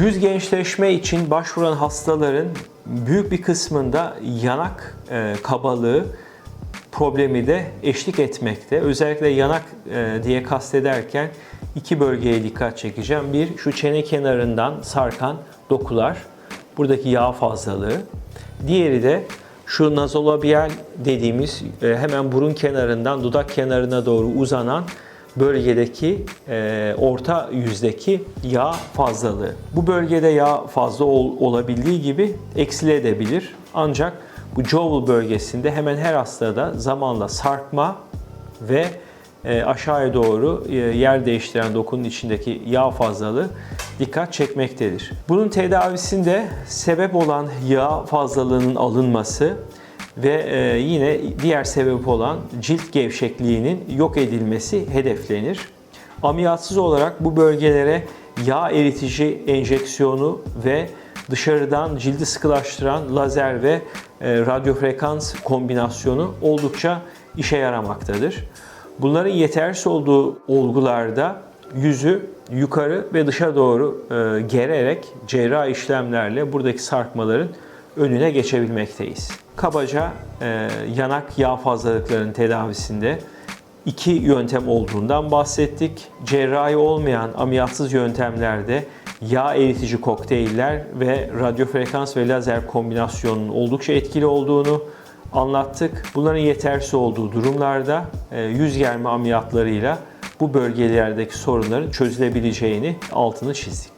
Yüz gençleşme için başvuran hastaların büyük bir kısmında yanak e, kabalığı problemi de eşlik etmekte. Özellikle yanak e, diye kastederken iki bölgeye dikkat çekeceğim. Bir, şu çene kenarından sarkan dokular, buradaki yağ fazlalığı. Diğeri de şu nazolabiyal dediğimiz e, hemen burun kenarından dudak kenarına doğru uzanan bölgedeki e, orta yüzdeki yağ fazlalığı. Bu bölgede yağ fazla ol- olabildiği gibi eksilebilir. Ancak bu jowl bölgesinde hemen her hastada zamanla sarkma ve e, aşağıya doğru e, yer değiştiren dokunun içindeki yağ fazlalığı dikkat çekmektedir. Bunun tedavisinde sebep olan yağ fazlalığının alınması ve e, yine diğer sebep olan cilt gevşekliğinin yok edilmesi hedeflenir. Ameliyatsız olarak bu bölgelere yağ eritici enjeksiyonu ve dışarıdan cildi sıkılaştıran lazer ve e, radyofrekans kombinasyonu oldukça işe yaramaktadır. Bunların yetersiz olduğu olgularda yüzü yukarı ve dışa doğru e, gererek cerrah işlemlerle buradaki sarkmaların önüne geçebilmekteyiz. Kabaca e, yanak yağ fazlalıklarının tedavisinde iki yöntem olduğundan bahsettik. Cerrahi olmayan ameliyatsız yöntemlerde yağ eritici kokteyller ve radyofrekans ve lazer kombinasyonunun oldukça etkili olduğunu anlattık. Bunların yetersiz olduğu durumlarda e, yüz germe ameliyatlarıyla bu bölgelerdeki sorunların çözülebileceğini altını çizdik.